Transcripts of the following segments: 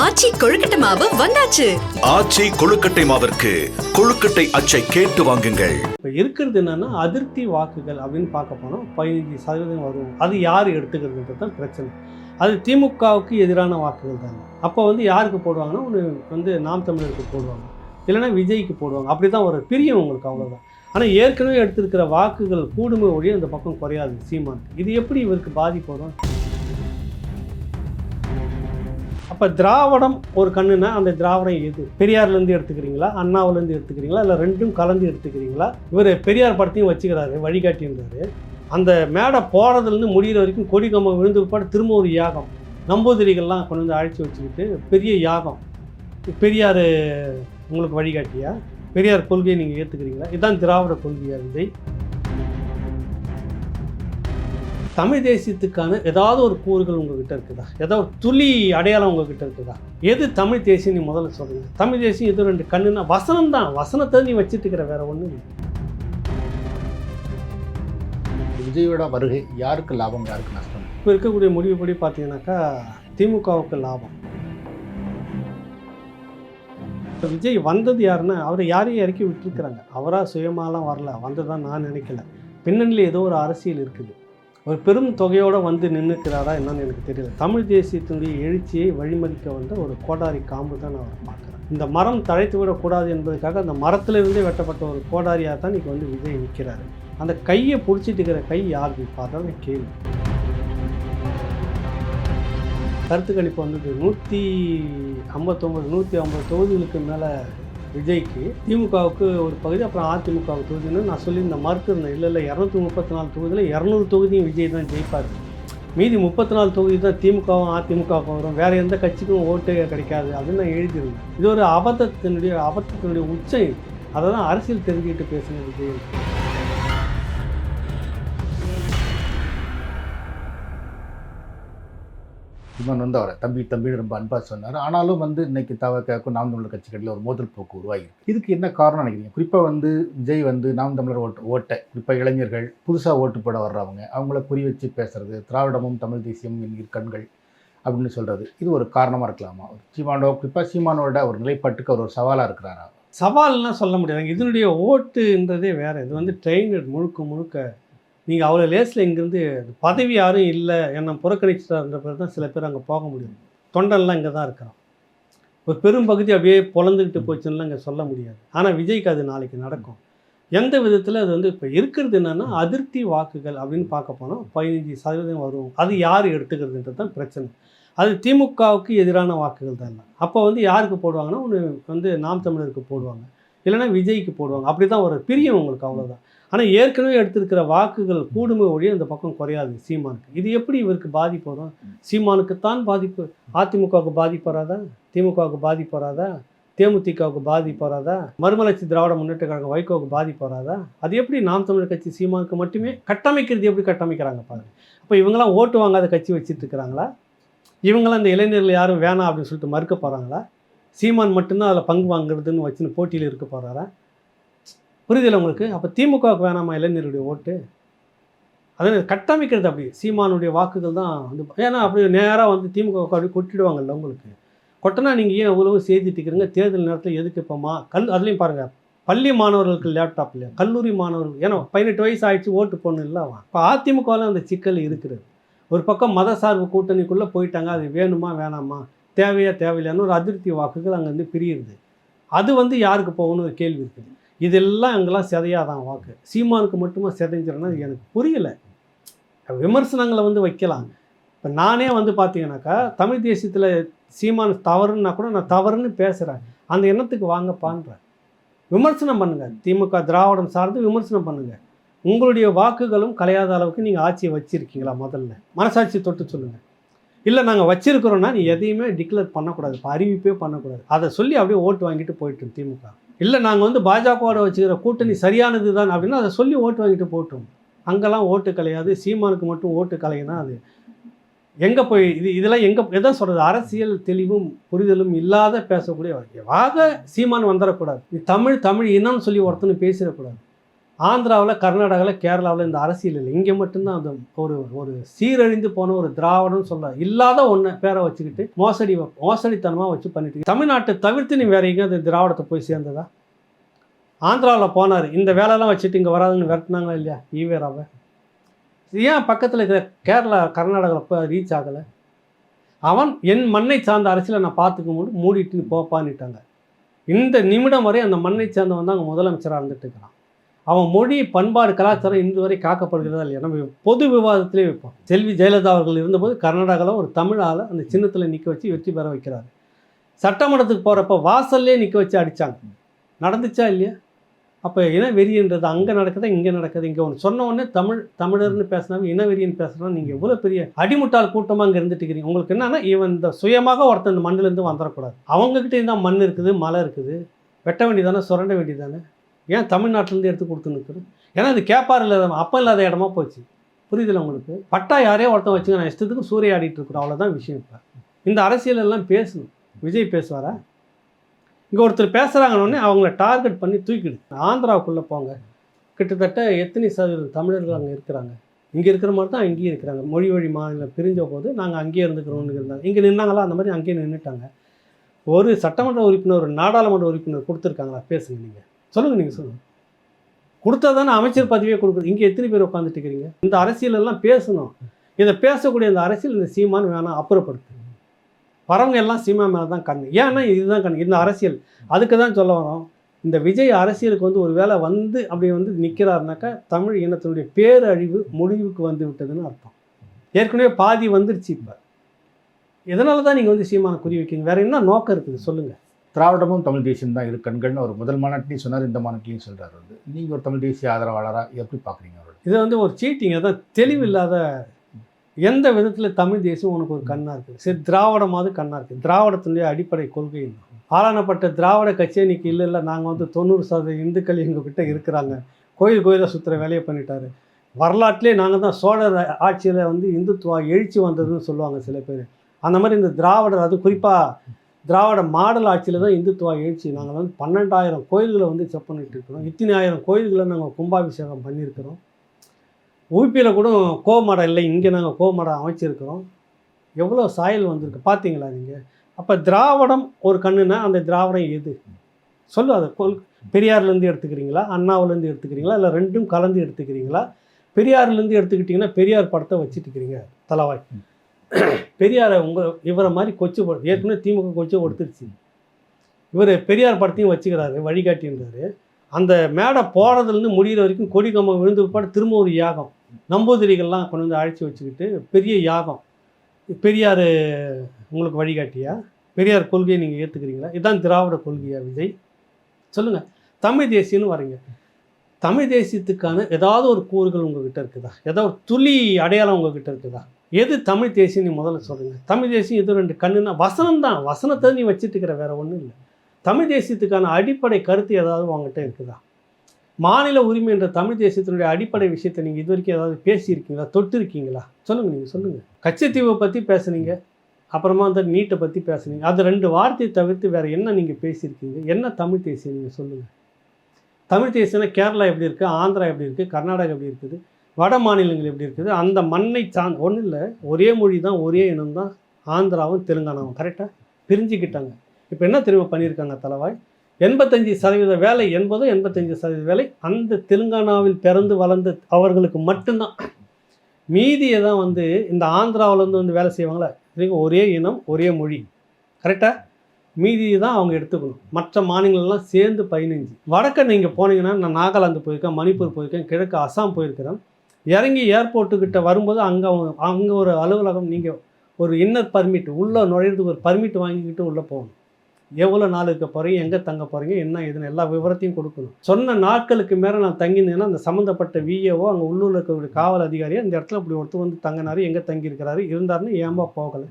ஆச்சி கொழுக்கட்டை மாவு வந்தாச்சு. ஆச்சி கொழுக்கட்டை மாவிற்கு கொழுக்கட்டை அச்சை கேட்டு வாங்குங்கள். இப்போ இருக்கிறது என்னன்னா அதிருப்தி வாக்குகள் அப்படின்னு பார்க்க போனால் பதினஞ்சு சதவீதம் வரும். அது யார் எடுத்துக்கிறதுன்றது தான் பிரச்சனை. அது திமுகவுக்கு எதிரான வாக்குகள் தாங்க. அப்போ வந்து யாருக்கு போடுவாங்கன்னா ஒன்று வந்து நாம் தமிழருக்கு போடுவாங்க. இல்லைன்னா விஜய்க்கு போடுவாங்க. அப்படி தான் ஒரு பிரியம் உங்களுக்கு அவ்வளோதான் ஆனால் ஏற்கனவே எடுத்திருக்கிற வாக்குகள் கூடுமை ஒழிய அந்த பக்கம் குறையாது சீமானுக்கு இது எப்படி இவருக்கு பாதிப்பு வரும்? அப்போ திராவிடம் ஒரு கண்ணுனா அந்த திராவிடம் எது? பெரியார்லேருந்து எடுத்துக்கிறீங்களா? அண்ணாவிலேருந்து எடுத்துக்கிறீங்களா? இல்லை ரெண்டும் கலந்து எடுத்துக்கிறீங்களா? இவர் பெரியார் படத்தையும் வச்சுக்கிறாரு வழிகாட்டின்றாரு. அந்த மேடை போகிறதுலேருந்து முடிகிற வரைக்கும் கொடி கம்பம் விழுந்து பிற்பாடு திரும்ப ஒரு யாகம். நம்பூதிரிகள்லாம் கொண்டு வந்து அழைச்சி வச்சுக்கிட்டு பெரிய யாகம். பெரியார் உங்களுக்கு வழிகாட்டியா? பெரியார் கொள்கையை நீங்கள் ஏற்றுக்கிறீங்களா இதுதான் திராவிட கொள்கையாக விஜய்? தமிழ் தேசியத்துக்கான ஏதாவது ஒரு கூறுகள் உங்ககிட்ட இருக்குதா? ஏதாவது ஒரு துளி அடையாளம் உங்ககிட்ட இருக்குதா? எது தமிழ் தேசியம்? நீ முதல்ல சொல்லுங்க. தமிழ் தேசியம் இது ரெண்டு கண்ணுனா வசனம் தான். வசனத்தை நீ வச்சுட்டு இருக்கிற வேற ஒன்றும் விஜயோட வருகை யாருக்கு லாபம் யாருக்கு நஷ்டம்? இப்போ இருக்கக்கூடிய முடிவுப்படி பார்த்தீங்கன்னாக்கா திமுகவுக்கு லாபம். இப்ப விஜய் வந்தது யாருன்னா அவரை யாரையும் இறக்கி விட்டுருக்குறாங்க. அவராக சுயமாலாம் வரல. வந்ததான் நான் நினைக்கல. பின்னணியில் ஏதோ ஒரு அரசியல் இருக்குது. ஒரு பெரும் தொகையோடு வந்து நின்றுக்கிறாரா என்னன்னு எனக்கு தெரியல. தமிழ் தேசியத்தினுடைய எழுச்சியை வழிமதிக்க வந்த ஒரு கோடாரி காம்பு தான் நான் அவரை பார்க்குறேன். இந்த மரம் தழைத்து விடக்கூடாது என்பதற்காக அந்த மரத்திலிருந்தே வெட்டப்பட்ட ஒரு கோடாரியாக தான் இன்னைக்கு வந்து விஜய் நிற்கிறாரு அந்த கையை பிடிச்சிட்டு இருக்கிற கை யார் பார்த்தா கேள்வி. கருத்து கணிப்பு வந்தது நூற்றி ஐம்பத்தொம்பது நூற்றி ஐம்பது தொகுதிகளுக்கு மேலே விஜய்க்கு திமுகவுக்கு ஒரு பகுதி அப்புறம் அதிமுகவுக்கு தொகுதின்னு நான் சொல்லியிருந்தேன் மறுத்திருந்தேன் இல்லை இல்லை இரநூத்தி முப்பத்தி நாலு தொகுதியில் இரநூறு தொகுதியும் விஜய் தான் ஜெயிப்பார். மீதி முப்பத்தி நாலு தொகுதி தான் திமுகவும் அதிமுகவுக்கும் வரும். வேறு எந்த கட்சிக்கும் ஓட்டு கிடைக்காது அப்படின்னு நான் எழுதியிருந்தேன். இது ஒரு அபத்தத்தினுடைய அபத்தத்தினுடைய உச்சம் அதை தான் அரசியல் தெரிஞ்சுக்கிட்டு பேசின விஜய். இவன் வந்து அவரை தம்பி தம்பின்னு ரொம்ப அன்பாக சொன்னார். ஆனாலும் வந்து இன்னைக்கு தவக்காக்கும் நாம் தமிழர் கட்சிகளில் ஒரு மோதல் போக்கு உருவாகிருக்கு இதுக்கு என்ன காரணம் நினைக்கிறீங்க? குறிப்பாக வந்து விஜய் வந்து நாம் தமிழர் ஓட்டு ஓட்டை குறிப்பாக இளைஞர்கள் புதுசாக ஓட்டு போட வர்றவங்க அவங்கள குறி வச்சு பேசுறது திராவிடமும் தமிழ் தேசியம் என்கிற கண்கள் அப்படின்னு சொல்றது இது ஒரு காரணமாக இருக்கலாமா? சீமானோ குறிப்பாக சீமானோட ஒரு நிலைப்பாட்டுக்கு அவர் ஒரு சவாலாக இருக்கிறாரா? சவால்லாம் சொல்ல முடியாது இதனுடைய ஓட்டுன்றதே வேற. இது வந்து ட்ரெயின் முழுக்க முழுக்க நீங்கள் அவ்வளோ லேஸில் இங்கேருந்து பதவி யாரும் இல்லை என்னை புறக்கணிச்சிட்டாருன்ற பிறகு தான் சில பேர் அங்கே போக முடியும். தொண்டன்லாம் இங்கே தான் இருக்கிறோம் ஒரு பெரும் பகுதி அப்படியே பொழந்துக்கிட்டு போச்சுன்னா இங்கே சொல்ல முடியாது. ஆனால் விஜய்க்கு அது நாளைக்கு நடக்கும். எந்த விதத்தில் அது வந்து இப்போ இருக்கிறது என்னென்னா அதிருப்தி வாக்குகள் அப்படின்னு பார்க்க போனால் பதினஞ்சு சதவீதம் வரும். அது யார் எடுத்துக்கிறதுன்றது தான் பிரச்சனை. அது திமுகவுக்கு எதிரான வாக்குகள் தான் இல்லை அப்போ வந்து யாருக்கு போடுவாங்கன்னா ஒன்று வந்து நாம் தமிழருக்கு போடுவாங்க. இல்லைன்னா விஜய்க்கு போடுவாங்க. அப்படி தான் ஒரு பிரியம் உங்களுக்கு அவ்வளோதான் ஆனால் ஏற்கனவே எடுத்திருக்கிற வாக்குகள் கூடுமை ஒழிய அந்த பக்கம் குறையாது சீமானுக்கு. இது எப்படி இவருக்கு பாதிப்பு வரும்? சீமானுக்குத்தான் பாதிப்பு. அதிமுகவுக்கு பாதிப்பு வராதா? திமுகவுக்கு பாதிப்பு வராதா? தேமுதிகவுக்கு பாதிப்பு வராதா? மறுமலர்ச்சி திராவிட முன்னேற்ற கழகம் வைகோவுக்கு பாதிப்பு வராதா? அது எப்படி நாம் தமிழர் கட்சி சீமானுக்கு மட்டுமே கட்டமைக்கிறது எப்படி கட்டமைக்கிறாங்க பாருங்க. அப்போ இவங்கெல்லாம் ஓட்டு வாங்காத கட்சி வச்சுட்டு இருக்கிறாங்களா? இவங்களாம் இந்த இளைஞர்கள் யாரும் வேணாம் அப்படின்னு சொல்லிட்டு மறுக்க போகிறாங்களா சீமான் மட்டும்தான் அதில் பங்கு வாங்குறதுன்னு வச்சுன்னு போட்டியில் இருக்க போகிறாரா புரிதல் உங்களுக்கு? அப்போ திமுகவுக்கு வேணாமா இளைஞருடைய ஓட்டு? அதாவது கட்டமைக்கிறது அப்படி. சீமானுடைய வாக்குகள் தான் வந்து ஏன்னா அப்படி நேராக வந்து திமுக அப்படி கொட்டிடுவாங்கல்ல உங்களுக்கு. கொட்டினா நீங்கள் ஏன் உழவு செய்துட்டு இருக்கிறீங்க தேர்தல் நேரத்தில் எதுக்கு இப்போமா கல் அதுலேயும் பாருங்கள் பள்ளி மாணவர்களுக்கு லேப்டாப் இல்லையா? கல்லூரி மாணவர்கள் ஏன்னா பதினெட்டு வயசு ஆயிடுச்சு ஓட்டு போடணும் இல்லை இப்போ அதிமுகவில் அந்த சிக்கல் இருக்கிறது ஒரு பக்கம் மத சார்பு கூட்டணிக்குள்ளே போயிட்டாங்க அது வேணுமா வேணாமா? தேவையா தேவையில்லைன்னு ஒரு அதிருப்தி வாக்குகள் அங்கேருந்து பிரியுது. அது வந்து யாருக்கு போகணும்னு ஒரு கேள்வி இருக்குது. இதெல்லாம் அங்கெல்லாம் சிதையாதான் வாக்கு. சீமானுக்கு மட்டுமா சிதைஞ்சிடனா அது எனக்கு புரியலை. விமர்சனங்களை வந்து வைக்கலாம். இப்போ நானே வந்து பார்த்தீங்கன்னாக்கா தமிழ் தேசியத்தில் சீமான் தவறுன்னா கூட நான் தவறுன்னு பேசுகிறேன் அந்த எண்ணத்துக்கு வாங்கப்பான்றேன் விமர்சனம் பண்ணுங்கள் திமுக திராவிடம் சார்ந்து விமர்சனம் பண்ணுங்கள் உங்களுடைய வாக்குகளும் கலையாத அளவுக்கு நீங்கள் ஆட்சியை வச்சுருக்கீங்களா முதல்ல? மனசாட்சி தொட்டு சொல்லுங்கள் இல்லை நாங்கள் வச்சுருக்கிறோன்னா நீ எதையுமே டிக்ளேர் பண்ணக்கூடாது. இப்போ அறிவிப்பே பண்ணக்கூடாது. அதை சொல்லி அப்படியே ஓட்டு வாங்கிட்டு போயிட்டு திமுக. இல்லை நாங்கள் வந்து பாஜகவோட வச்சுக்கிற கூட்டணி சரியானது தான் அப்படின்னா அதை சொல்லி ஓட்டு வாங்கிட்டு போட்டோம் அங்கெல்லாம் ஓட்டு கலையாது சீமானுக்கு மட்டும் ஓட்டு கலையினா அது? எங்கே போய் இது இதெல்லாம் எங்கே எதை சொல்கிறது அரசியல் தெளிவும் புரிதலும் இல்லாத பேசக்கூடிய வாக சீமான் வந்துடக்கூடாது நீ தமிழ் தமிழ் இனம்னு சொல்லி ஒருத்தனு பேசிடக்கூடாது ஆந்திராவில் கர்நாடகாவில் கேரளாவில் இந்த அரசியல் இல்லை. இங்கே மட்டும்தான் அந்த ஒரு ஒரு சீரழிந்து போன ஒரு திராவிடம்னு சொல்ல இல்லாத ஒன்று பேரை வச்சுக்கிட்டு மோசடி மோசடித்தனமாக வச்சு பண்ணிட்டு தமிழ்நாட்டை தவிர்த்து நீ வேற எங்கேயாவது திராவிடத்தை போய் சேர்ந்ததா? ஆந்திராவில் போனார். இந்த வேலையெல்லாம் வச்சுட்டு இங்கே வராதுன்னு விரட்டினாங்களா இல்லையா? ஈவேராவை ஏன் பக்கத்தில் இருக்கிற கேரளா கர்நாடகாவில் போய் ரீச் ஆகலை? அவன் என் மண்ணை சார்ந்த அரசியலை நான் பார்த்துக்க முடியும் மூடிட்டு நீ போப்பான்னுட்டாங்க இந்த நிமிடம் வரை அந்த மண்ணை சார்ந்தவன் தான் அங்கே முதலமைச்சராக இருந்துட்டு இருக்கிறான். அவன் மொழி பண்பாடு கலாச்சாரம் இன்று வரை காக்கப்படுகிறதா இல்லையா? நம்ம பொது விவாதத்திலே வைப்போம். செல்வி ஜெயலலிதா அவர்கள் இருந்தபோது கர்நாடகாவில் ஒரு தமிழ் ஆளை அந்த சின்னத்தில் நிற்க வச்சு வெற்றி பெற வைக்கிறார். சட்டமன்றத்துக்கு போகிறப்ப வாசல்லே நிற்க வச்சு அடித்தாங்க நடந்துச்சா இல்லையா? அப்போ இனவெறின்றது அங்கே நடக்குது இங்கே நடக்குது? இங்கே ஒன்று சொன்ன உடனே தமிழ் தமிழர்னு பேசினாவே இனவெறின்னு பேசுனா நீங்கள் எவ்வளோ பெரிய அடிமுட்டால் கூட்டமாக அங்கே இருந்துட்டு இருக்கிறீங்க. உங்களுக்கு என்னன்னா இவன் இந்த சுயமாக ஒருத்தன் இந்த மண்ணிலேருந்து வந்துடக்கூடாது அவங்கக்கிட்ட தான் மண் இருக்குது மலை இருக்குது. வெட்ட வேண்டியதானே சுரண்ட வேண்டியதானே ஏன் தமிழ்நாட்டிலேருந்து எடுத்து கொடுத்து நிற்குது? ஏன்னா இது கேப்பார் இல்லாத அப்போ இல்லாத இடமா போச்சு. புரியுதுல உங்களுக்கு? பட்டா யாரையோ ஒருத்தன் வச்சுங்க நான் இஷ்டத்துக்கு சூறையாடிட்டு இருக்கிறோம். அவ்வளோதான் விஷயம் இப்போ. இந்த அரசியல் எல்லாம் பேசணும். விஜய் பேசுவாரா? இங்கே ஒருத்தர் பேசுகிறாங்கன்னு அவங்கள டார்கெட் பண்ணி தூக்கிடு. ஆந்திராவுக்குள்ளே போங்க. கிட்டத்தட்ட எத்தனை சதவீதம் தமிழர்கள் அங்கே இருக்கிறாங்க? இங்கே இருக்கிற மாதிரி தான் அங்கேயும் இருக்கிறாங்க. மொழி வழி மாநிலம் பிரிஞ்ச போது நாங்கள் அங்கேயே இருந்துக்கிறோம்னு இருந்தாங்க. இங்கே நின்னாங்களா? அந்த மாதிரி அங்கேயே நின்றுட்டாங்க ஒரு சட்டமன்ற உறுப்பினர் ஒரு நாடாளுமன்ற உறுப்பினர் கொடுத்துருக்காங்களா? பேசுங்க நீங்கள் சொல்லுங்கள் நீங்கள் சொல்லுங்கள் கொடுத்தா தானே அமைச்சர் பதவியே கொடுக்குது. இங்கே எத்தனை பேர் உட்காந்துட்டு இருக்கிறீங்க இந்த அரசியல் எல்லாம் பேசணும். இதை பேசக்கூடிய இந்த அரசியல் இந்த சீமான் வேணாம் அப்புறப்படுத்து. வரவங்க எல்லாம் சீமா மேலே தான் கண் ஏன்னா இதுதான் கண் இந்த அரசியல். அதுக்கு தான் சொல்ல வரோம். இந்த விஜய் அரசியலுக்கு வந்து ஒரு வேளை வந்து அப்படி வந்து நிற்கிறாருனாக்கா தமிழ் இனத்தினுடைய பேரழிவு முடிவுக்கு வந்து விட்டதுன்னு அர்த்தம். ஏற்கனவே பாதி வந்துருச்சு இப்போ. எதனால தான் நீங்கள் வந்து சீமானை குறி வைக்கிறீங்க. வேற என்ன நோக்கம் இருக்குது? சொல்லுங்கள் திராவிடமும் தமிழ் தேசியம் தான் இரு கண்கள்னு ஒரு முதல் மாநாட்டிலையும் சொன்னார் இந்த மாநாட்டிலையும் சொல்கிறார் வந்து நீங்கள் ஒரு தமிழ் தேசிய ஆதரவாளராக எப்படி பார்க்குறீங்க அவர் இது வந்து ஒரு சீட்டிங் அதான் தெளிவில்லாத எந்த விதத்தில் தமிழ் தேசியம் உனக்கு ஒரு கண்ணாக இருக்குது சரி திராவிடமாவது கண்ணாக இருக்குது திராவிடத்தினுடைய அடிப்படை கொள்கை ஆளானப்பட்ட திராவிட கட்சியே இன்னைக்கு இல்லை இல்லை. நாங்கள் வந்து தொண்ணூறு சதவீத இந்துக்கள் எங்ககிட்ட இருக்கிறாங்க. கோயில் கோயிலாக சுற்றுற வேலையை பண்ணிட்டாரு. வரலாற்றிலே நாங்கள் தான் சோழர் ஆட்சியில் வந்து இந்துத்துவா எழுச்சி வந்ததுன்னு சொல்லுவாங்க சில பேர். அந்த மாதிரி இந்த திராவிடர் அது குறிப்பாக திராவிட மாடல் ஆட்சியில் தான் இந்துத்துவா எழுச்சி. நாங்கள் வந்து பன்னெண்டாயிரம் கோயில்களை வந்து செப் பண்ணிட்டு இருக்கிறோம். இத்தனை ஆயிரம் கோயில்களை நாங்கள் கும்பாபிஷேகம் பண்ணியிருக்கிறோம். உபியில் கூட கோமடம் இல்லை. இங்கே நாங்கள் கோமடம் அமைச்சிருக்கிறோம். எவ்வளோ சாயல் வந்திருக்கு பார்த்தீங்களா நீங்கள் அப்போ திராவிடம் ஒரு கண்ணுனா அந்த திராவிடம் எது? சொல்லு அதை. கொல் பெரியார்லேருந்து எடுத்துக்கிறீங்களா? அண்ணாவிலேருந்து எடுத்துக்கிறீங்களா? இல்லை ரெண்டும் கலந்து எடுத்துக்கிறீங்களா? பெரியார்லேருந்து எடுத்துக்கிட்டிங்கன்னா பெரியார் படத்தை வச்சுட்டு இருக்கிறீங்க. தலவாய். பெரியாரை உங்கள் இவரை மாதிரி கொச்சு ஏற்கனவே திமுக கொச்சு கொடுத்துருச்சு. இவர் பெரியார் படத்தையும் வச்சுக்கிறாரு வழிகாட்டின்றாரு. அந்த மேடை போகிறதுலேருந்து முடிகிற வரைக்கும் கொடி கம்பம் விழுந்து பிற்பாடு திரும்ப ஒரு யாகம். நம்பூதிரிகள்லாம் கொண்டு வந்து அழைச்சி வச்சுக்கிட்டு பெரிய யாகம். பெரியார் உங்களுக்கு வழிகாட்டியா? பெரியார் கொள்கையை நீங்கள் ஏற்றுக்கிறீங்களா இதுதான் திராவிட கொள்கையா விஜய்? சொல்லுங்கள் தமிழ் தேசியன்னு வரீங்க. தமிழ் தேசியத்துக்கான ஏதாவது ஒரு கூறுகள் உங்ககிட்ட இருக்குதா? ஏதாவது ஒரு துளி அடையாளம் உங்ககிட்ட இருக்குதா? எது தமிழ் தேசியம்? நீ முதல்ல சொல்லுங்கள் தமிழ் தேசியம் எது? ரெண்டு கண்ணுன்னா வசனம் தான். வசனத்தை நீ வச்சுட்டு இருக்கிற வேற ஒன்றும் இல்லை. தமிழ் தேசியத்துக்கான அடிப்படை கருத்து ஏதாவது உங்ககிட்ட இருக்குதா? மாநில உரிமை என்ற தமிழ் தேசியத்தினுடைய அடிப்படை விஷயத்தை நீங்கள் இது வரைக்கும் ஏதாவது பேசியிருக்கீங்களா? தொட்டு இருக்கீங்களா சொல்லுங்கள் நீங்கள் சொல்லுங்கள் கச்சத்தீவை பற்றி பேசுனீங்க. அப்புறமா அந்த நீட்டை பற்றி பேசுனீங்க. அது ரெண்டு வார்த்தையை தவிர்த்து வேறு என்ன நீங்கள் பேசியிருக்கீங்க? என்ன தமிழ் தேசியம்? நீங்கள் சொல்லுங்கள் தமிழ் தேசியம்னா கேரளா எப்படி இருக்குது ஆந்திரா எப்படி இருக்குது கர்நாடகா எப்படி இருக்குது? வட மாநிலங்கள் எப்படி இருக்குது? அந்த மண்ணை சார்ந்த ஒன்றும் இல்லை ஒரே மொழி தான் ஒரே இனம் தான் ஆந்திராவும் தெலுங்கானாவும். கரெக்டாக பிரிஞ்சுக்கிட்டாங்க. இப்போ என்ன தெரியுமா பண்ணியிருக்காங்க தலைவாய்? எண்பத்தஞ்சு சதவீத வேலை என்பதும் எண்பத்தஞ்சு சதவீத வேலை அந்த தெலுங்கானாவில் பிறந்து வளர்ந்த அவர்களுக்கு மட்டும்தான். மீதியை தான் வந்து இந்த ஆந்திராவிலேருந்து வந்து வேலை செய்வாங்களே? இதுக்கு ஒரே இனம் ஒரே மொழி. கரெக்டாக மீதியை தான் அவங்க எடுத்துக்கணும். மற்ற மாநிலங்கள்லாம் சேர்ந்து பதினஞ்சு. வடக்க நீங்கள் போனீங்கன்னா நான் நாகாலாந்து போயிருக்கேன் மணிப்பூர் போயிருக்கேன் கிழக்கு அசாம் போயிருக்கிறேன். இறங்கி ஏர்போர்ட்டுக்கிட்ட வரும்போது அங்கே அங்கே ஒரு அலுவலகம் நீங்கள் ஒரு இன்னர் பர்மிட் உள்ளே நுழையிறதுக்கு ஒரு பர்மிட் வாங்கிக்கிட்டு உள்ளே போகணும். எவ்வளோ நாள் இருக்க போகிறீங்க எங்கே தங்க போகிறீங்க என்ன இதுன்னு எல்லா விவரத்தையும் கொடுக்கணும். சொன்ன நாட்களுக்கு மேலே நான் தங்கினேன்னா அந்த சம்மந்தப்பட்ட விஏஓ அங்கே உள்ளூரில் இருக்கக்கூடிய காவல் அதிகாரியை இந்த இடத்துல இப்படி ஒருத்தர் வந்து தங்கினாரு எங்கே தங்கியிருக்கிறாரு இருந்தாருன்னு ஏன்பா போகலை.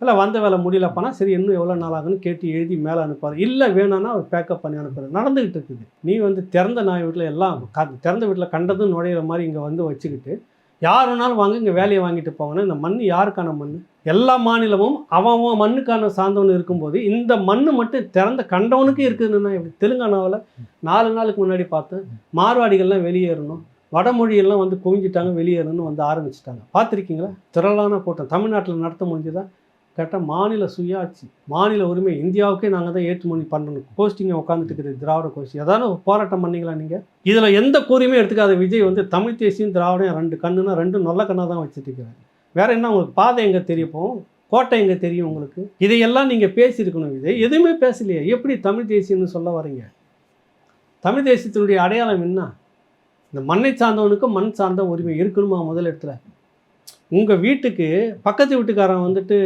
இல்லை வந்த வேலை முடியலப்பானா சரி இன்னும் எவ்வளோ நாள் ஆகுன்னு கேட்டு எழுதி மேலே அனுப்பாரு. இல்லை வேணும்னா அவர் பேக்கப் பண்ணி அனுப்புறது. நடந்துக்கிட்டு இருக்குது. நீ வந்து திறந்த நாய் வீட்டில் எல்லாம் க- திறந்த வீட்டில் கண்டதும் நுழையிற மாதிரி இங்கே வந்து வச்சுக்கிட்டு யார் வேணாலும் வாங்க இங்கே வேலையை வாங்கிட்டு போங்கன்னு இந்த மண் யாருக்கான மண்? எல்லா மாநிலமும் அவன் அவன் மண்ணுக்கான சார்ந்தவன் இருக்கும்போது இந்த மண் மட்டும் திறந்த கண்டவனுக்கு இருக்குதுன்னா எப்படி தெலுங்கானாவில் நாலு நாளுக்கு முன்னாடி பார்த்தேன் மார்வாடிகள்லாம் வெளியேறணும் வடமொழியெல்லாம் வந்து குவிஞ்சிட்டாங்க வெளியேறணும்னு வந்து ஆரம்பிச்சிட்டாங்க. பார்த்துருக்கீங்களா? திரளான கூட்டம். தமிழ்நாட்டில் நடத்த முடிஞ்சுதான் கேட்டால் மாநில சுயாட்சி மாநில உரிமை. இந்தியாவுக்கே நாங்கள் தான் ஏற்றுமதி பண்ணணும். கோஷ்டிங்க உட்காந்துட்டு இருக்குது திராவிட கோஷ்டி. ஏதாவது போராட்டம் பண்ணீங்களா நீங்கள் இதில் எந்த கூறியுமே எடுத்துக்காத விஜய் வந்து தமிழ் தேசியம் திராவிடம் ரெண்டு கண்ணுனா ரெண்டு நல்ல கண்ணாக தான் வச்சுட்டு இருக்கிறாரு. வேற என்ன உங்களுக்கு? பாதை எங்கே தெரியும் கோட்டை எங்கே தெரியும் உங்களுக்கு? இதையெல்லாம் நீங்கள் பேசியிருக்கணும் விஜய். எதுவுமே பேசலையே. எப்படி தமிழ் தேசியம்னு சொல்ல வரீங்க? தமிழ் தேசியத்தினுடைய அடையாளம் என்ன? இந்த மண்ணை சார்ந்தவனுக்கு மண் சார்ந்த உரிமை இருக்கணுமா முதல் இடத்துல? உங்கள் வீட்டுக்கு பக்கத்து வீட்டுக்காரன் வந்துட்டு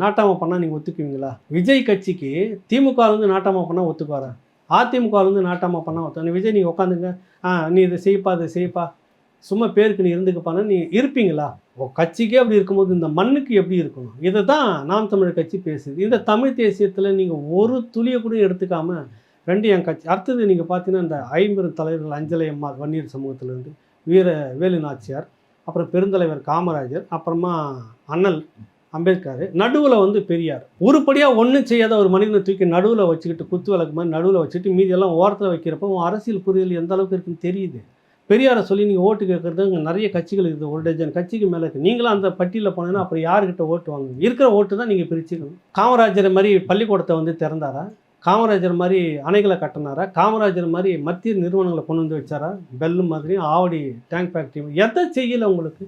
நாட்டாமல் பண்ணால் நீங்கள் ஒத்துக்குவீங்களா? விஜய் கட்சிக்கு திமுகலேருந்து வந்து நாட்டாம பண்ணால் ஒத்துக்குவாரா அதிமுகலேருந்து நாட்டாமல் நாட்டாம பண்ணால் ஒத்து விஜய் நீங்கள் உட்காந்துங்க ஆ நீ இதை செய்ப்பா இதை செய்ப்பா. சும்மா பேருக்கு நீ இருந்துக்குப்பானா நீ இருப்பீங்களா? ஓ கட்சிக்கே அப்படி இருக்கும்போது இந்த மண்ணுக்கு எப்படி இருக்கணும்? இதை தான் நாம் தமிழர் கட்சி பேசுது. இந்த தமிழ் தேசியத்தில் நீங்கள் ஒரு துளியை கூட எடுத்துக்காம ரெண்டு என் கட்சி அடுத்தது நீங்கள் பார்த்தீங்கன்னா இந்த ஐம்பெரும் தலைவர்கள் அஞ்சலை அம்மா வன்னியர் சமூகத்திலேருந்து வீர வேலு நாச்சியார் அப்புறம் பெருந்தலைவர் காமராஜர் அப்புறமா அண்ணல் அம்பேத்கர் நடுவில் வந்து பெரியார். உருப்படியாக ஒன்றும் செய்யாத ஒரு மனிதனை தூக்கி நடுவில் வச்சுக்கிட்டு குத்து விளக்கு மாதிரி நடுவில் வச்சுட்டு மீதியெல்லாம் ஓரத்தில் வைக்கிறப்போ அரசியல் புரிதல் எந்த அளவுக்கு இருக்குன்னு தெரியுது. பெரியாரை சொல்லி நீங்கள் ஓட்டு கேட்குறது இங்கே நிறைய கட்சிகள் இருக்குது. ஒரு டஜன் கட்சிக்கு மேலே இருக்குது நீங்களும் அந்த பட்டியலில் போனீங்கன்னா அப்புறம் யாருக்கிட்ட ஓட்டு வாங்குவீங்க? இருக்கிற ஓட்டு தான் நீங்கள் பிரிச்சுக்கணும். காமராஜர் மாதிரி பள்ளிக்கூடத்தை வந்து திறந்தாரா? காமராஜர் மாதிரி அணைகளை கட்டினாரா? காமராஜர் மாதிரி மத்திய நிறுவனங்களை கொண்டு வந்து வச்சாரா? பெல்லு மாதிரி ஆவடி டேங்க் ஃபேக்ட்ரி எதை செய்யலை உங்களுக்கு?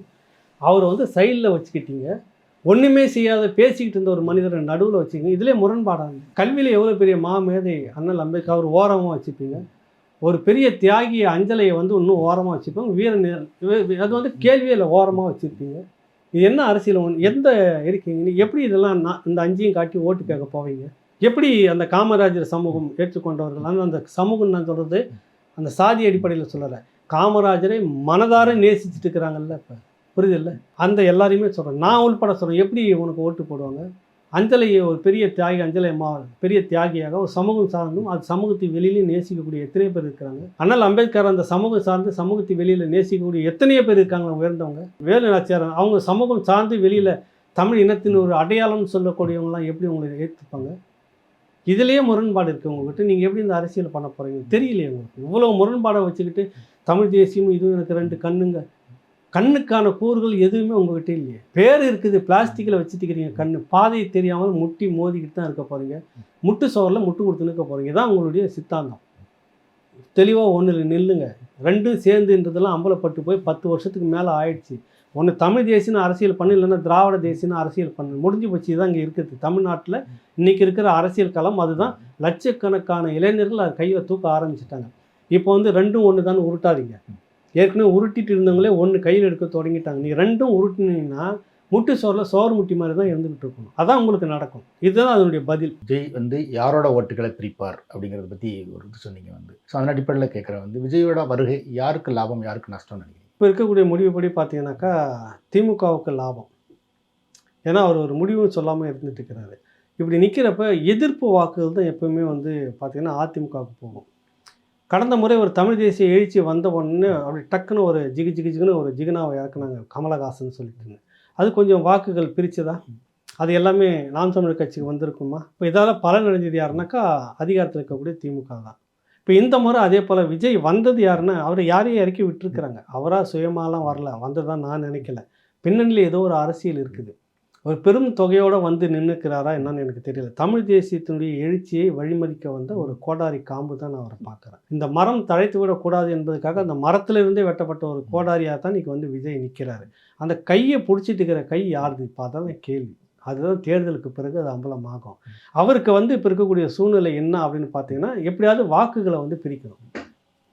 அவரை வந்து சைடில் வச்சுக்கிட்டீங்க. ஒன்றுமே செய்யாத பேசிக்கிட்டு இருந்த ஒரு மனிதரை நடுவில் வச்சுக்கிங்க. இதிலே முரண்பாடாங்க கல்வியில் எவ்வளோ பெரிய மாமேதை அண்ணல் அம்பேத்கர் அவர் ஓரமாக வச்சுப்பீங்க. ஒரு பெரிய தியாகிய அஞ்சலையை வந்து இன்னும் ஓரமாக வச்சுப்போம் வீர அது வந்து கேள்வியில் ஓரமாக வச்சுருப்பீங்க இது என்ன அரசியல்? ஒன்று எந்த இருக்கீங்க? எப்படி இதெல்லாம் நான் இந்த அஞ்சையும் காட்டி ஓட்டு கேட்க போவீங்க? எப்படி அந்த காமராஜர் சமூகம் ஏற்றுக்கொண்டவர்கள்? அந்த அந்த சமூகம் நான் சொல்கிறது அந்த சாதி அடிப்படையில் சொல்லலை. காமராஜரை மனதார நேசிச்சுட்டு இருக்கிறாங்கல்ல இப்போ. புரியுதில்ல? அந்த எல்லாரையுமே சொல்கிறேன் நான் உள்பட சொல்கிறேன் எப்படி உனக்கு ஓட்டு போடுவாங்க? அஞ்சலை ஒரு பெரிய தியாகி அஞ்சலை அம்மா பெரிய தியாகியாக ஒரு சமூகம் சார்ந்தும் அது சமூகத்தை வெளியிலையும் நேசிக்கக்கூடிய எத்தனை பேர் இருக்கிறாங்க. அண்ணல் அம்பேத்கர் அந்த சமூகம் சார்ந்து சமூகத்தை வெளியில் நேசிக்கக்கூடிய எத்தனையோ பேர் இருக்காங்க உயர்ந்தவங்க. வேலு நாச்சியார் அவங்க சமூகம் சார்ந்து வெளியில் தமிழ் இனத்தின் ஒரு அடையாளம்னு சொல்லக்கூடியவங்களாம் எப்படி உங்களை ஏற்றுப்பாங்க இதுலேயே முரண்பாடு இருக்குது உங்கள்கிட்ட நீங்கள் எப்படி இந்த அரசியல் பண்ண போகிறீங்க தெரியலையே உங்களுக்கு. இவ்வளோ முரண்பாடை வச்சுக்கிட்டு தமிழ் தேசியமும் இதுவும் எனக்கு ரெண்டு கண்ணுங்க. கண்ணுக்கான கூறுகள் எதுவுமே உங்ககிட்ட இல்லையே. பேர் இருக்குது பிளாஸ்டிக்கில் வச்சுட்டுக்கிறீங்க கண்ணு. பாதையை தெரியாமல் முட்டி மோதிக்கிட்டு தான் இருக்க போகிறீங்க முட்டு சோரில் முட்டு கொடுத்து நிற்க போகிறீங்க இதான் உங்களுடைய சித்தாந்தம். தெளிவாக ஒன்று நில்லுங்க. ரெண்டும் சேர்ந்துன்றதெல்லாம் அம்பலப்பட்டு போய் பத்து வருஷத்துக்கு மேலே ஆயிடுச்சு. ஒன்று தமிழ் தேசியன்னு அரசியல் பண்ணு இல்லைன்னா திராவிட தேசியன்னு அரசியல் பண்ணு. முடிஞ்சு போச்சு தான் இங்கே இருக்குது. தமிழ்நாட்டில் இன்றைக்கி இருக்கிற அரசியல் களம் அதுதான். லட்சக்கணக்கான இளைஞர்கள் அது கையில் தூக்க ஆரம்பிச்சிட்டாங்க. இப்போ வந்து ரெண்டும் ஒன்று தான் உருட்டாதீங்க. ஏற்கனவே உருட்டிட்டு இருந்தவங்களே ஒன்று கையில் எடுக்க தொடங்கிட்டாங்க. நீ ரெண்டும் உருட்டினீங்கன்னா முட்டு சோறில் சோறு முட்டி மாதிரி தான் இருந்துகிட்டு இருக்கணும். அதான் உங்களுக்கு நடக்கும். இதுதான் அதனுடைய பதில். விஜய் வந்து யாரோட ஓட்டுகளை பிரிப்பார் அப்படிங்கிறத பற்றி ஒரு இது சொன்னீங்க வந்து. ஸோ அதன் அடிப்படையில் கேட்குறேன் வந்து விஜயோட வருகை யாருக்கு லாபம் யாருக்கு நஷ்டம் நினைக்கிறேன் இப்போ இருக்கக்கூடிய முடிவுப்படி பார்த்தீங்கன்னாக்கா திமுகவுக்கு லாபம். ஏன்னா அவர் ஒரு முடிவும் சொல்லாமல் இருந்துட்டு இருக்கிறாரு. இப்படி நிற்கிறப்ப எதிர்ப்பு வாக்குகள் தான் எப்பவுமே வந்து பார்த்திங்கன்னா அதிமுகவுக்கு போகும். கடந்த முறை ஒரு தமிழ் தேசிய எழுச்சி வந்த உடனே அப்படி டக்குன்னு ஒரு ஜிகு ஜிகு ஜிகுன்னு ஒரு ஜிகுனாவை இறக்குனாங்க கமலஹாசன் சொல்லிட்டு அது கொஞ்சம் வாக்குகள் பிரிச்சுதா? அது எல்லாமே நாம் தமிழர் கட்சிக்கு வந்திருக்குமா? இப்போ இதால் பலன் அடைஞ்சது யாருனாக்கா அதிகாரத்தில் இருக்கக்கூடிய திமுக தான் இப்போ இந்த முறை அதே போல் விஜய் வந்தது யாருன்னா அவரை யாரையும் இறக்கி விட்டுருக்குறாங்க. அவராக சுயமாலாம் வரல. வந்ததான் நான் நினைக்கல. பின்னணியில் ஏதோ ஒரு அரசியல் இருக்குது. ஒரு பெரும் தொகையோடு வந்து நின்றுக்கிறாரா என்னன்னு எனக்கு தெரியல. தமிழ் தேசியத்தினுடைய எழுச்சியை வழிமறிக்க வந்த ஒரு கோடாரி காம்பு தான் நான் அவரை பார்க்குறேன். இந்த மரம் தழைத்து விடக்கூடாது என்பதுக்காக அந்த மரத்திலிருந்தே வெட்டப்பட்ட ஒரு கோடாரியாக தான் இன்றைக்கி வந்து விஜய் நிற்கிறாரு அந்த கையை பிடிச்சிட்டு இருக்கிற கை யாருது? பார்த்தா கேள்வி. அதுதான் தேர்தலுக்கு பிறகு அது அம்பலமாகும். அவருக்கு வந்து இப்போ இருக்கக்கூடிய சூழ்நிலை என்ன அப்படின்னு பார்த்தீங்கன்னா எப்படியாவது வாக்குகளை வந்து பிரிக்கணும்.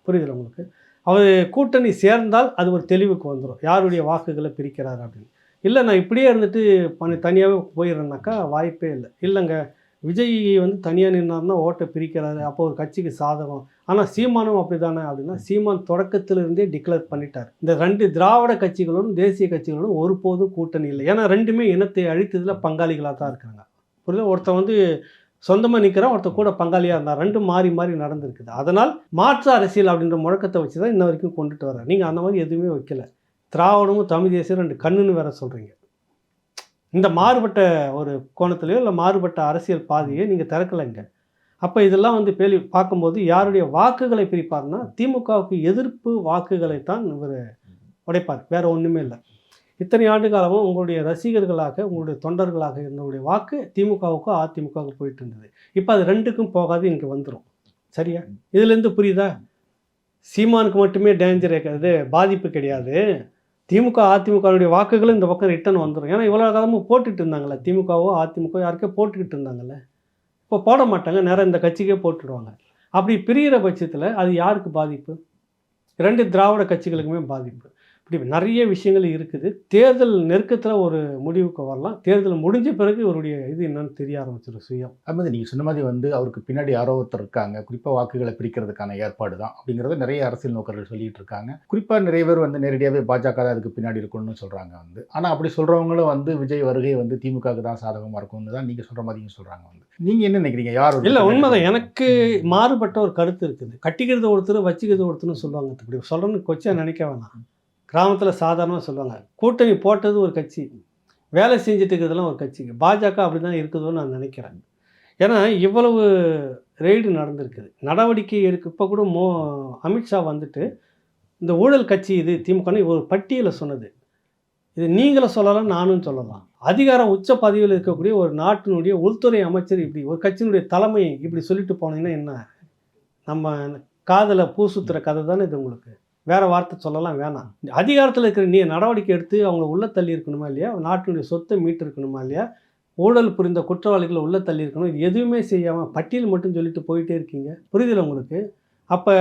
புரியுதுல உங்களுக்கு? அவர் கூட்டணி சேர்ந்தால் அது ஒரு தெளிவுக்கு வந்துடும் யாருடைய வாக்குகளை பிரிக்கிறார் அப்படின்னு. இல்லை நான் இப்படியே இருந்துட்டு பண்ணி தனியாகவே போயிடுறேன்னாக்கா வாய்ப்பே இல்லை. இல்லைங்க விஜய் வந்து தனியாக நின்னார்னா ஓட்டை பிரிக்கிறாரு. அப்போ ஒரு கட்சிக்கு சாதகம். ஆனால் சீமானும் அப்படி தானே அப்படின்னா சீமான் தொடக்கத்திலிருந்தே டிக்ளேர் பண்ணிட்டார். இந்த ரெண்டு திராவிட கட்சிகளோடும் தேசிய கட்சிகளோடும் ஒருபோதும் கூட்டணி இல்லை. ஏன்னா ரெண்டுமே இனத்தை அழித்ததில் பங்காளிகளாக தான் இருக்காங்க. புரியுது? ஒருத்தன் வந்து சொந்தமாக நிற்கிறான் ஒருத்தர் கூட பங்காளியாக இருந்தார் ரெண்டும் மாறி மாறி நடந்திருக்குது. அதனால் மாற்று அரசியல் அப்படின்ற முழக்கத்தை வச்சு தான் இன்ன வரைக்கும் கொண்டுட்டு வர்றாரு. நீங்கள் அந்த மாதிரி எதுவுமே வைக்கல. திராவிடமும் தமிழ் தேசியம் ரெண்டு கண்ணுன்னு வேற சொல்கிறீங்க இந்த மாறுபட்ட ஒரு கோணத்திலையோ இல்லை மாறுபட்ட அரசியல் பாதையை நீங்கள் திறக்கலைங்க. அப்போ இதெல்லாம் வந்து பேலி பார்க்கும்போது யாருடைய வாக்குகளை பிரிப்பார்னா திமுகவுக்கு எதிர்ப்பு வாக்குகளை தான் இவர் உடைப்பார். வேறு ஒன்றுமே இல்லை. இத்தனை ஆண்டு காலமும் உங்களுடைய ரசிகர்களாக உங்களுடைய தொண்டர்களாக இருந்தவருடைய வாக்கு திமுகவுக்கும் அதிமுகவுக்கு போயிட்டு இருந்தது இப்போ அது ரெண்டுக்கும் போகாது இங்கே வந்துடும் சரியா? இதுலேருந்து புரியுதா? சீமானுக்கு மட்டுமே டேஞ்சர் இருக்கிறது பாதிப்பு கிடையாது. திமுக அதிமுகவுடைய வாக்குகளும் இந்த பக்கம் ரிட்டர்ன் வந்துடும் ஏன்னா இவ்வளோ காலமும் போட்டுட்டு இருந்தாங்கல்ல திமுகவோ அதிமுக யாருக்கே போட்டுக்கிட்டு இருந்தாங்கல்ல. இப்போ போட மாட்டாங்க நேரம் இந்த கட்சிக்கே போட்டுடுவாங்க. அப்படி பிரிகிற பட்சத்தில் அது யாருக்கு பாதிப்பு? ரெண்டு திராவிட கட்சிகளுக்குமே பாதிப்பு. இப்படி நிறைய விஷயங்கள் இருக்குது. தேர்தல் நெருக்கத்தில் ஒரு முடிவுக்கு வரலாம். தேர்தல் முடிஞ்ச பிறகு இவருடைய இது என்னன்னு தெரிய ஆரம்பிச்சிடும் சுயம். அது மாதிரி நீங்கள் சொன்ன மாதிரி வந்து அவருக்கு பின்னாடி யாரோ ஒருத்தர் இருக்காங்க. குறிப்பாக வாக்குகளை பிரிக்கிறதுக்கான ஏற்பாடு தான் அப்படிங்கிறத நிறைய அரசியல் நோக்கர்கள் சொல்லிட்டு இருக்காங்க. குறிப்பாக நிறைய பேர் வந்து நேரடியாகவே பாஜக தான் அதுக்கு பின்னாடி இருக்கும்னு சொல்கிறாங்க வந்து. ஆனால் அப்படி சொல்கிறவங்களும் வந்து விஜய் வருகை வந்து திமுகவுக்கு தான் சாதகமாக இருக்கும்னு தான் நீங்கள் சொல்கிற மாதிரியும் சொல்கிறாங்க வந்து. நீங்கள் என்ன நினைக்கிறீங்க? யார் இல்லை உண்மைதான்? எனக்கு மாறுபட்ட ஒரு கருத்து இருக்குது. கட்டிக்கிறது ஒருத்தர் வச்சுக்கிறது ஒருத்தர்னு சொல்லுவாங்க. இப்படி சொல்கிறேன்னு கொச்சா நினைக்க வேணாம். கிராமத்தில் சாதாரணமாக சொல்லுவாங்க. கூட்டணி போட்டது ஒரு கட்சி. வேலை செஞ்சுட்டு இருக்கிறதெல்லாம் ஒரு கட்சிக்கு பாஜக அப்படி தான் இருக்குதோன்னு நான் நினைக்கிறேன். ஏன்னா இவ்வளவு ரெய்டு நடந்திருக்குது. நடவடிக்கை எடுக்க இப்போ கூட மோ அமித்ஷா வந்துட்டு இந்த ஊழல் கட்சி இது திமுகன்னு ஒரு பட்டியலை சொன்னது. இது நீங்களும் சொல்லலாம் நானும் சொல்லலாம். அதிகாரம் உச்ச பதவியில் இருக்கக்கூடிய ஒரு நாட்டினுடைய உள்துறை அமைச்சர் இப்படி ஒரு கட்சியினுடைய தலைமை இப்படி சொல்லிட்டு போனீங்கன்னா என்ன? நம்ம காதில் பூ சுத்துற கதை தானே இது உங்களுக்கு? வேறு வார்த்தை சொல்லலாம் வேணாம். அதிகாரத்தில் இருக்கிற நீ நடவடிக்கை எடுத்து அவங்கள உள்ள தள்ளி இருக்கணுமா இல்லையா? நாட்டினுடைய சொத்தை மீட்டு இருக்கணுமா இல்லையா? ஊழல் புரிந்த குற்றவாளிகளை உள்ள தள்ளி இருக்கணும். இது எதுவுமே செய்யாமல் பட்டியல் மட்டும் சொல்லிட்டு போயிட்டே இருக்கீங்க. புரியுதுல உங்களுக்கு? அப்போ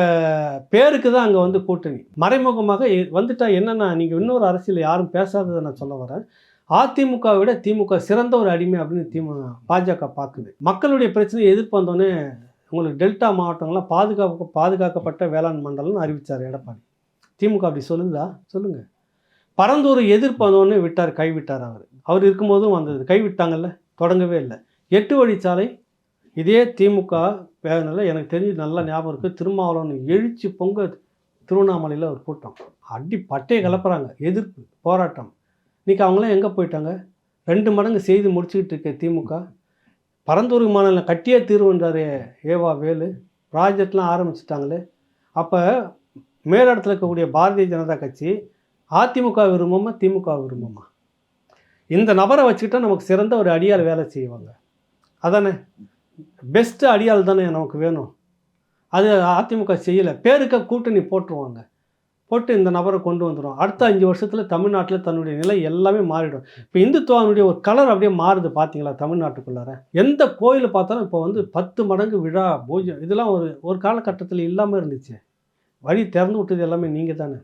பேருக்கு தான் அங்கே வந்து கூட்டணி. மறைமுகமாக வந்துட்டால் வந்துட்டா என்னென்னா நீங்கள் இன்னொரு அரசியல் யாரும் பேசாததை நான் சொல்ல வரேன். அதிமுகவை விட திமுக சிறந்த ஒரு அடிமை அப்படின்னு திமு பாஜக பார்க்குது மக்களுடைய பிரச்சனையை எதிர்ப்பு வந்தோடனே உங்களுக்கு டெல்டா மாவட்டங்கள்லாம் பாதுகாப்பு பாதுகாக்கப்பட்ட வேளாண் மண்டலம்னு அறிவித்தார் எடப்பாடி. திமுக அப்படி சொல்லுதா சொல்லுங்கள் பரந்தூர் எதிர்ப்பு வந்தோடனே விட்டார் கைவிட்டார் அவர். அவர் இருக்கும்போதும் வந்தது. கைவிட்டாங்கல்ல? தொடங்கவே இல்லை. எட்டு வழிச்சாலை இதே திமுக பேரனில் எனக்கு தெரிஞ்சு நல்லா ஞாபகம் இருக்குது திருமாவளவன் எழுச்சி பொங்க திருவண்ணாமலையில் ஒரு கூட்டம். அடி பட்டையை கலப்புறாங்க. எதிர்ப்பு போராட்டம். இன்றைக்கி அவங்களாம் எங்கே போயிட்டாங்க? ரெண்டு மடங்கு செய்து முடிச்சுக்கிட்டு இருக்க திமுக. பரந்தூர் விமானம் கட்டியே தீர்வுன்றாரு ஏவா வேலு. ப்ராஜெக்ட்லாம் ஆரம்பிச்சிட்டாங்களே. அப்போ மேலிடத்தில் இருக்கக்கூடிய பாரதிய ஜனதா கட்சி அதிமுக விரும்புமா திமுக விரும்புமா? இந்த நபரை வச்சுக்கிட்டா நமக்கு சிறந்த ஒரு அடியால் வேலை செய்வாங்க. அதானே? பெஸ்ட்டு அடியாள் தானே நமக்கு வேணும். அது அதிமுக செய்யலை. பேருக்க கூட்டணி போட்டுருவாங்க. போட்டு இந்த நபரை கொண்டு வந்துடும் அடுத்த அஞ்சு வருஷத்தில் தமிழ்நாட்டில் தன்னுடைய நிலை எல்லாமே மாறிடும். இப்போ இந்துத்துவானுடைய ஒரு கலர் அப்படியே மாறுது பார்த்தீங்களா தமிழ்நாட்டுக்குள்ளார? எந்த கோயில் பார்த்தாலும் இப்போ வந்து பத்து மடங்கு விழா பூஜை இதெல்லாம் ஒரு ஒரு காலகட்டத்தில் இல்லாமல் இருந்துச்சு. வழி திறந்து விட்டது எல்லாமே நீங்கள் தானே.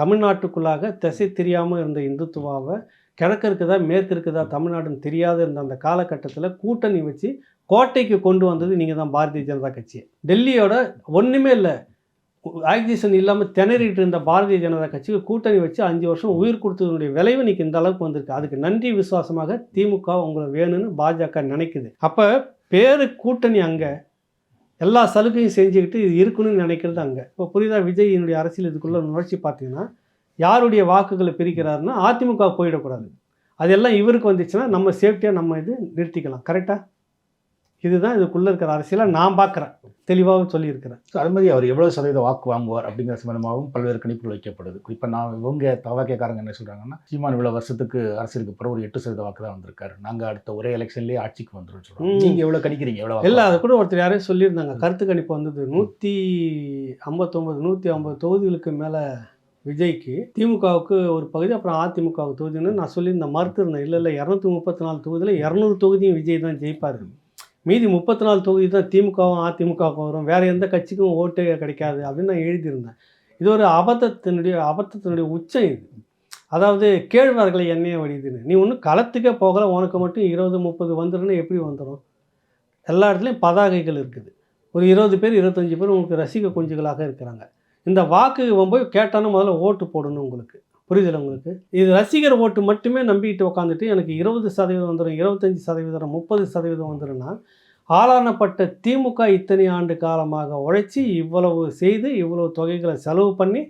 தமிழ்நாட்டுக்குள்ளாக திசை தெரியாமல் இருந்த இந்துத்துவாவை கிழக்கு இருக்குதா மேற்கு இருக்குதா தமிழ்நாடுன்னு தெரியாத இருந்த அந்த காலகட்டத்தில் கூட்டணி வச்சு கோட்டைக்கு கொண்டு வந்தது நீங்கள் தான் பாரதிய ஜனதா கட்சி. டெல்லியோட ஒன்றுமே இல்லை. ஆக்சிஜன் இல்லாமல் திணறிட்டு இருந்த பாரதிய ஜனதா கட்சிக்கு கூட்டணி வச்சு அஞ்சு வருஷம் உயிர் கொடுத்ததனுடைய விளைவு இன்னைக்கு இந்த அளவுக்கு வந்திருக்கு. அதுக்கு நன்றி விசுவாசமாக திமுக உங்களை வேணும்னு பாஜக நினைக்குது. அப்போ பேரு கூட்டணி அங்கே எல்லா சலுகையும் செஞ்சுக்கிட்டு இது இருக்கணும்னு நினைக்கிறது அங்கே. இப்போ புரியுதா? விஜயினுடைய அரசியல் இதுக்குள்ள உணர்ச்சி பார்த்தீங்கன்னா யாருடைய வாக்குகளை பிரிக்கிறாருன்னா அதிமுக போயிடக்கூடாது. அதெல்லாம் இவருக்கு வந்துச்சுன்னா நம்ம சேஃப்டியாக நம்ம இது நிறுத்திக்கலாம். கரெக்டாக இதுதான் இதுக்குள்ளே இருக்கிற அரசியலாக நான் பார்க்குறேன். தெளிவாக சொல்லியிருக்கிறேன். அது மாதிரி அவர் எவ்வளோ சதவீத வாக்கு வாங்குவார் அப்படிங்கிற சம்பந்தமாகவும் பல்வேறு கணிப்புகள் வைக்கப்படுது குறிப்பாக நான் இவங்க தவாக்கேக்காரங்க என்ன சொல்கிறாங்கன்னா சீமான் இவ்வளோ வருஷத்துக்கு அரசியலுக்கு பிறகு ஒரு எட்டு சதவீத வாக்கு தான் வந்திருக்காரு. நாங்கள் அடுத்த ஒரே எலெக்ஷன்லேயே ஆட்சிக்கு வந்துடும் சொல்கிறோம். நீங்கள் எவ்வளோ கணிக்கிறீங்க? எவ்வளோ இல்லை அது கூட ஒருத்தர் யாரையும் சொல்லியிருந்தாங்க. கருத்து கணிப்பு வந்தது நூற்றி ஐம்பத்தொம்பது நூற்றி ஐம்பது தொகுதிகளுக்கு மேலே விஜய்க்கு திமுகவுக்கு ஒரு பகுதி அப்புறம் அதிமுகவுக்கு தொகுதின்னு நான் சொல்லியிருந்தேன். மறுத்திருந்தேன் இல்லை இல்லை இரநூத்தி முப்பத்தி நாலு தொகுதியில் இரநூறு தொகுதியும் விஜய் தான் ஜெயிப்பார். மீதி முப்பத்தி நாலு தொகுதி தான் திமுகவும் அதிமுகவும் வரும். வேறு எந்த கட்சிக்கும் ஓட்டே கிடைக்காது அப்படின்னு நான் எழுதியிருந்தேன். இது ஒரு அபத்தத்தினுடைய அபத்தத்தினுடைய உச்சம் இது. அதாவது கேழ்வார்களை எண்ணெயை வடிதுன்னு. நீ ஒன்றும் களத்துக்கே போகல உனக்கு மட்டும் இருபது முப்பது வந்துடுன்னு எப்படி வந்துடும் எல்லா இடத்துலையும் பதாகைகள் இருக்குது. ஒரு இருபது பேர் இருபத்தஞ்சி பேர் உங்களுக்கு ரசிக குஞ்சுகளாக இருக்கிறாங்க. இந்த வாக்கு போய் கேட்டானா முதல்ல ஓட்டு போடணும் உங்களுக்கு. புரியுதுல உங்களுக்கு? இது ரசிகர் ஓட்டு மட்டுமே நம்பிக்கிட்டு உட்காந்துட்டு எனக்கு இருபது சதவீதம் வந்துடும் இருபத்தஞ்சி சதவீதம் முப்பது சதவீதம் வந்துடும்னா ஆளானப்பட்ட திமுக இத்தனை ஆண்டு காலமாக உழைச்சி இவ்வளவு செய்து இவ்வளவு தொகைகளை செலவு பண்ணி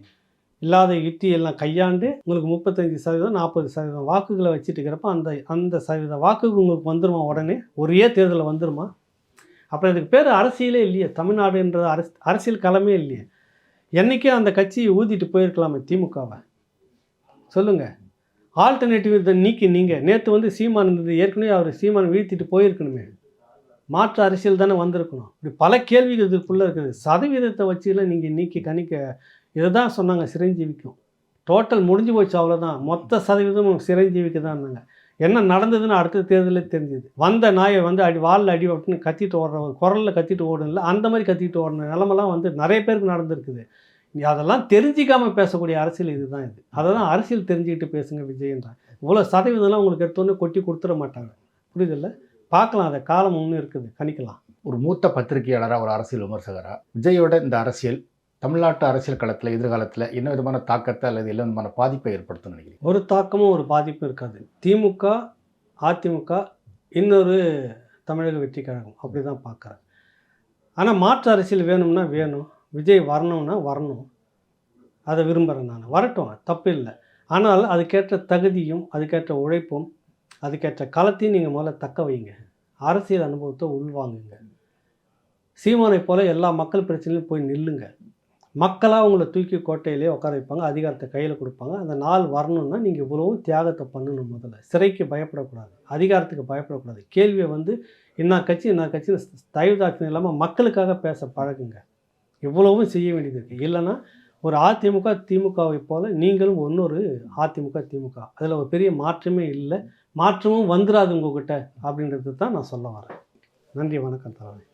இல்லாத யுத்தி எல்லாம் கையாண்டு உங்களுக்கு முப்பத்தஞ்சு சதவீதம் நாற்பது சதவீதம் வாக்குகளை வச்சுட்டு இருக்கிறப்ப அந்த அந்த சதவீத வாக்குக்கு உங்களுக்கு வந்துருமா உடனே? ஒரே தேர்தலில் வந்துருமா? அப்புறம் இதுக்கு பேர் அரசியலே இல்லையே தமிழ்நாடுன்ற அரசு அரசியல் களமே இல்லையே. என்றைக்கே அந்த கட்சியை ஊதிட்டு போயிருக்கலாமே திமுகவை? சொல்லுங்கள் ஆல்டர்னேட்டிவ் இதை நீக்கி நீங்கள் நேற்று வந்து சீமான் இருந்தது. ஏற்கனவே அவர் சீமான் வீழ்த்திட்டு போயிருக்கணுமே. மாற்று அரசியல் தானே வந்திருக்கணும். இப்படி பல கேள்விகள் இதுக்குள்ளே இருக்குது. சதவீதத்தை வச்சுலாம் நீங்கள் நீக்கி கணிக்க இதை தான் சொன்னாங்க சிரஞ்சீவிக்கும். டோட்டல் முடிஞ்சு போச்சு அவ்வளோதான் மொத்த சதவீதமும் சிரஞ்சீவிக்கு தான் என்ன நடந்ததுன்னு அடுத்த தேர்தலே தெரிஞ்சுது. வந்த நாயை வந்து அடி வாலில் அடி அப்படின்னு கத்திட்டு ஓடுற குரலில் கத்திட்டு ஓடணும்ல அந்த மாதிரி கத்திட்டு ஓடுற நிலமெல்லாம் வந்து நிறைய பேருக்கு நடந்திருக்குது. அதெல்லாம் தெரிஞ்சிக்காம பேசக்கூடிய அரசியல் இதுதான் இது. அதை தான் அரசியல் தெரிஞ்சுக்கிட்டு பேசுங்க விஜயன்றான் இவ்வளோ சதவீதம்லாம் உங்களுக்கு எடுத்தோன்னே கொட்டி கொடுத்துட மாட்டாங்க. புரியுதில்ல? பார்க்கலாம் அதை காலம் ஒன்று இருக்குது. கணிக்கலாம். ஒரு மூத்த பத்திரிகையாளராக ஒரு அரசியல் விமர்சகராக விஜயோட இந்த அரசியல் தமிழ்நாட்டு அரசியல் களத்தில் எதிர்காலத்தில் என்ன விதமான தாக்கத்தை அல்லது என்ன விதமான பாதிப்பை ஏற்படுத்தும் நினைக்கிறீங்க? ஒரு தாக்கமும் ஒரு பாதிப்பும் இருக்காது. திமுக அதிமுக இன்னொரு தமிழக வெற்றி கழகம் அப்படி தான் பார்க்குறேன். ஆனால் மாற்று அரசியல் வேணும்னா வேணும். விஜய் வரணும்னா வரணும். அதை விரும்புகிறேன் நான். வரட்டும் தப்பு இல்லை. ஆனால் அதுக்கேற்ற தகுதியும் அதுக்கேற்ற உழைப்பும் அதுக்கேற்ற களத்தையும் நீங்கள் முதல்ல தக்க வைங்க. அரசியல் அனுபவத்தை உள்வாங்குங்க. சீமானை போல எல்லா மக்கள் பிரச்சனையும் போய் நில்லுங்க. மக்களாக உங்களை தூக்கி கோட்டையிலே உட்கார வைப்பாங்க அதிகாரத்தை கையில் கொடுப்பாங்க. அந்த நாள் வரணும்னா நீங்கள் இவ்வளவும் தியாகத்தை பண்ணணும் முதல்ல. சிறைக்கு பயப்படக்கூடாது அதிகாரத்துக்கு பயப்படக்கூடாது. கேள்வியை வந்து என்ன கட்சி என்ன கட்சி தயவு தாட்சியம் இல்லாமல் மக்களுக்காக பேச பழகுங்க. இவ்வளவும் செய்ய வேண்டியது இருக்குது இல்லைன்னா ஒரு அதிமுக திமுகவை போல நீங்களும் இன்னொரு அதிமுக திமுக. அதில் ஒரு பெரிய மாற்றமே இல்லை. மாற்றமும் வந்துடாது உங்ககிட்ட அப்படின்றது தான் நான் சொல்ல வரேன். நன்றி வணக்கம் தலைவர்